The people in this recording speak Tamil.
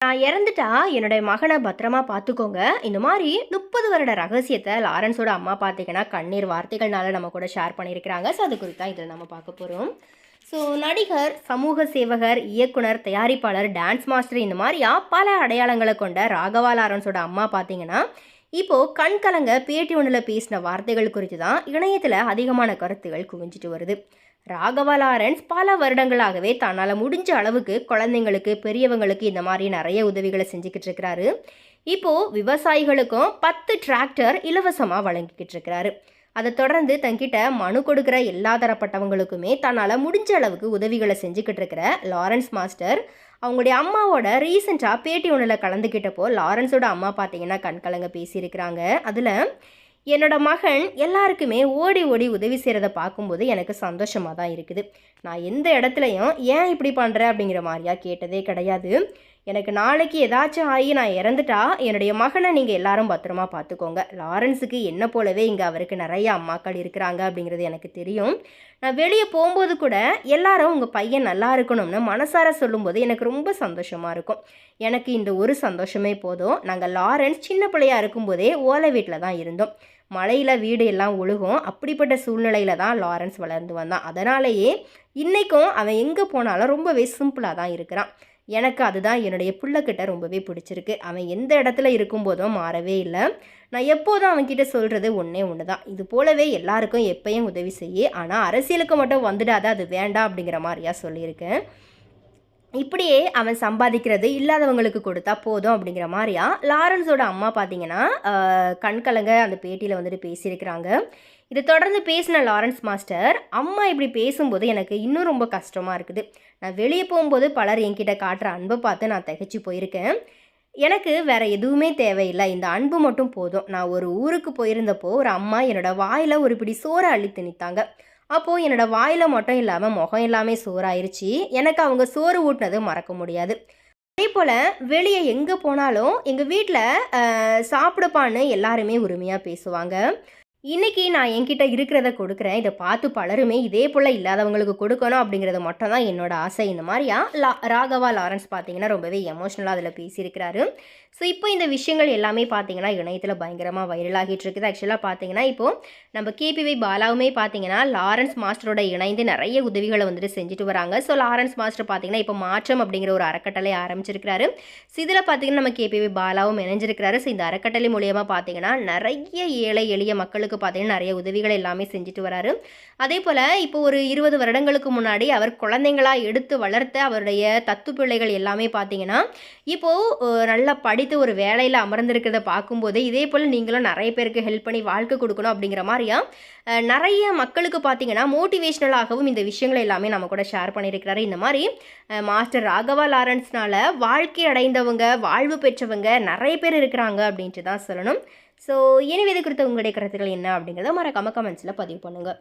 நான் இறந்துட்டா என்னுடைய மகனை பத்திரமா பார்த்துக்கோங்க. இந்த மாதிரி முப்பது வருட ரகசியத்தை லாரன்ஸோட அம்மா பார்த்தீங்கன்னா கண்ணீர் வார்த்தைகள்னால நம்ம கூட ஷேர் பண்ணியிருக்கிறாங்க. ஸோ அது குறித்து தான் இதில் நம்ம பார்க்க போகிறோம் ஸோ நடிகர் சமூக சேவகர் இயக்குனர் தயாரிப்பாளர் டான்ஸ் மாஸ்டர் இந்த மாதிரியா பல அடையாளங்களை கொண்ட ராகவா லாரன்ஸோட அம்மா பார்த்தீங்கன்னா இப்போது கண் கலங்க பேட்டி ஒன்றில் பேசின வார்த்தைகள் குறித்து தான் இணையத்தில் அதிகமான கருத்துகள் குவிஞ்சிட்டு வருது. ராகவா லாரன்ஸ் பல வருடங்களாகவே தன்னால் முடிஞ்ச அளவுக்கு குழந்தைங்களுக்கு பெரியவங்களுக்கு இந்த மாதிரி நிறைய உதவிகளை செஞ்சுக்கிட்டு இருக்கிறாரு. இப்போது விவசாயிகளுக்கும் பத்து டிராக்டர் இலவசமாக வழங்கிக்கிட்டு இருக்கிறாரு. அதை தொடர்ந்து தங்கிட்ட மனு கொடுக்குற எல்லா தரப்பட்டவங்களுக்குமே தன்னால் முடிஞ்ச அளவுக்கு உதவிகளை செஞ்சுக்கிட்டு இருக்கிற லாரன்ஸ் மாஸ்டர் அவங்களுடைய அம்மாவோட ரீசெண்டாக பேட்டி ஒன்றில் கலந்துக்கிட்டப்போ லாரன்ஸோட அம்மா பார்த்தீங்கன்னா கண்கலங்க பேசியிருக்கிறாங்க. அதில் என்னோட மகன் எல்லாருக்குமே ஓடி ஓடி உதவி செய்கிறத பார்க்கும்போது எனக்கு சந்தோஷமாக தான் இருக்குது. நான் எந்த இடத்துலையும் ஏன் இப்படி பண்ணுற அப்படிங்கிற மாதிரியா கேட்டதே கிடையாது. எனக்கு நாளைக்கு ஏதாச்சும் ஆகி நான் இறந்துட்டா என்னுடைய மகனை நீங்கள் எல்லாரும் பத்திரமா பார்த்துக்கோங்க லாரன்ஸுக்கு என்ன போலவே இங்கே அவருக்கு நிறைய அம்மாக்கள் இருக்கிறாங்க அப்படிங்கிறது எனக்கு தெரியும். நான் வெளியே போகும்போது கூட எல்லாரும் உங்கள் பையன் நல்லா இருக்கணும்னு மனசார சொல்லும்போது எனக்கு ரொம்ப சந்தோஷமாக இருக்கும். எனக்கு இந்த ஒரு சந்தோஷமே போதும். நாங்கள் லாரன்ஸ் சின்ன பிள்ளையா இருக்கும்போதே ஓலை வீட்டில் தான் இருந்தோம். மழையில் வீடு எல்லாம் ஒழுகும் அப்படிப்பட்ட சூழ்நிலையில தான் லாரன்ஸ் வளர்ந்து வந்தான். அதனாலேயே இன்றைக்கும் அவன் எங்கே போனாலும் ரொம்பவே சிம்பிளாக தான் இருக்கிறான். எனக்கு அதுதான் என்னுடைய பிள்ளைக்கிட்ட ரொம்பவே பிடிச்சிருக்கு. அவன் எந்த இடத்துல இருக்கும்போதும் மாறவே இல்லை. நான் எப்போதும் அவன்கிட்ட சொல்கிறது ஒன்றே ஒன்று தான் இது போலவே எல்லாருக்கும் எப்பயும் உதவி செய்ய. ஆனால் அரசியலுக்கு மட்டும் வந்துடாத அது வேண்டாம் அப்படிங்கிற மாதிரியா சொல்லியிருக்கேன். இப்படியே அவன் சம்பாதிக்கிறது இல்லாதவங்களுக்கு கொடுத்தா போதும் அப்படிங்கிற மாதிரியா? லாரன்ஸோட அம்மா பார்த்தீங்கன்னா கண்கலங்க அந்த பேட்டியில் வந்துட்டு பேசியிருக்கிறாங்க. இதை தொடர்ந்து பேசின லாரன்ஸ் மாஸ்டர் அம்மா இப்படி பேசும்போது எனக்கு இன்னும் ரொம்ப கஷ்டமாக இருக்குது. நான் வெளியே போகும்போது பலர் என்கிட்ட காட்டுற அன்பை பார்த்து நான் தகைச்சு போயிருக்கேன். எனக்கு வேற எதுவுமே தேவையில்லை. இந்த அன்பு மட்டும் போதும். நான் ஒரு ஊருக்கு போயிருந்தப்போ ஒரு அம்மா என்னோட வாயில் ஒரு பிடி சோறை அள்ளி திணித்தாங்க அப்போது என்னோட வாயில் மட்டும் இல்லாமல் முகம் எல்லாமே சோறாயிருச்சு. எனக்கு அவங்க சோறு ஊட்டினது மறக்க முடியாது. அதே போல் வெளியே எங்கே போனாலும் எங்கள் வீட்டில் சாப்பிடுப்பான்னு எல்லாருமே உரிமையாக பேசுவாங்க. இன்னைக்கு நான் என்கிட்ட இருக்கிறத கொடுக்குறேன். இதை பார்த்து பலருமே இதே போல் இல்லாதவங்களுக்கு கொடுக்கணும் அப்படிங்கிறது மட்டும் தான் என்னோட ஆசை. இந்த மாதிரியா லா ராகவா லாரன்ஸ் பார்த்தீங்கன்னா ரொம்பவே எமோஷ்னலாக அதில் பேசியிருக்கிறாரு. ஸோ இப்போ இந்த விஷயங்கள் எல்லாமே பார்த்தீங்கன்னா இணையத்தில் பயங்கரமாக வைரலாகிட்டு இருக்குது. ஆக்சுவலாக பார்த்தீங்கன்னா இப்போது நம்ம கேபிவி பாலாவுமே பார்த்தீங்கன்னா லாரன்ஸ் மாஸ்டரோட இணைந்து நிறைய உதவிகளை வந்துட்டு செஞ்சுட்டு வராங்க. ஸோ லாரன்ஸ் மாஸ்டர் பார்த்தீங்கன்னா இப்போ மாற்றம் அப்படிங்கிற ஒரு அறக்கட்டளை ஆரம்பிச்சிருக்கிறாரு. ஸோ இதில் பார்த்தீங்கன்னா நம்ம கேபிவி பாலாவும் இணைஞ்சிருக்கிறாரு. ஸோ இந்த அறக்கட்டளை மூலியமாக பார்த்தீங்கன்னா நிறைய ஏழை எளிய மக்களுக்கு பார்த்தீங்கன்னா நிறைய உதவிகள் எல்லாமே செஞ்சுட்டு வராரு. அதே போல் இப்போ ஒரு இருபது வருடங்களுக்கு முன்னாடி அவர் குழந்தைங்களா எடுத்து வளர்த்த அவருடைய தத்து பிள்ளைகள் எல்லாமே பார்த்தீங்கன்னா இப்போது நல்லா படித்து ஒரு வேலையில் அமர்ந்திருக்கிறத பார்க்கும்போது இதே போல் நீங்களும் நிறைய பேருக்கு ஹெல்ப் பண்ணி வாழ்க்கை கொடுக்கணும் அப்படிங்கிற மாதிரியா நிறைய மக்களுக்கு பார்த்தீங்கன்னா மோட்டிவேஷ்னலாகவும் இந்த விஷயங்கள் எல்லாமே நம்ம கூட ஷேர் பண்ணியிருக்கிறாரு. இந்த மாதிரி மாஸ்டர் ராகவா லாரன்ஸ்னால் வாழ்க்கை அடைந்தவங்க வாழ்வு பெற்றவங்க நிறைய பேர் இருக்கிறாங்க அப்படின்ட்டு தான் சொல்லணும். ஸோ எனவே இது குறித்த உங்களுடைய கருத்துக்கள் என்ன அப்படிங்கிறத மறக்காமல் கமெண்ட்ஸில் பதிவு பண்ணுங்கள்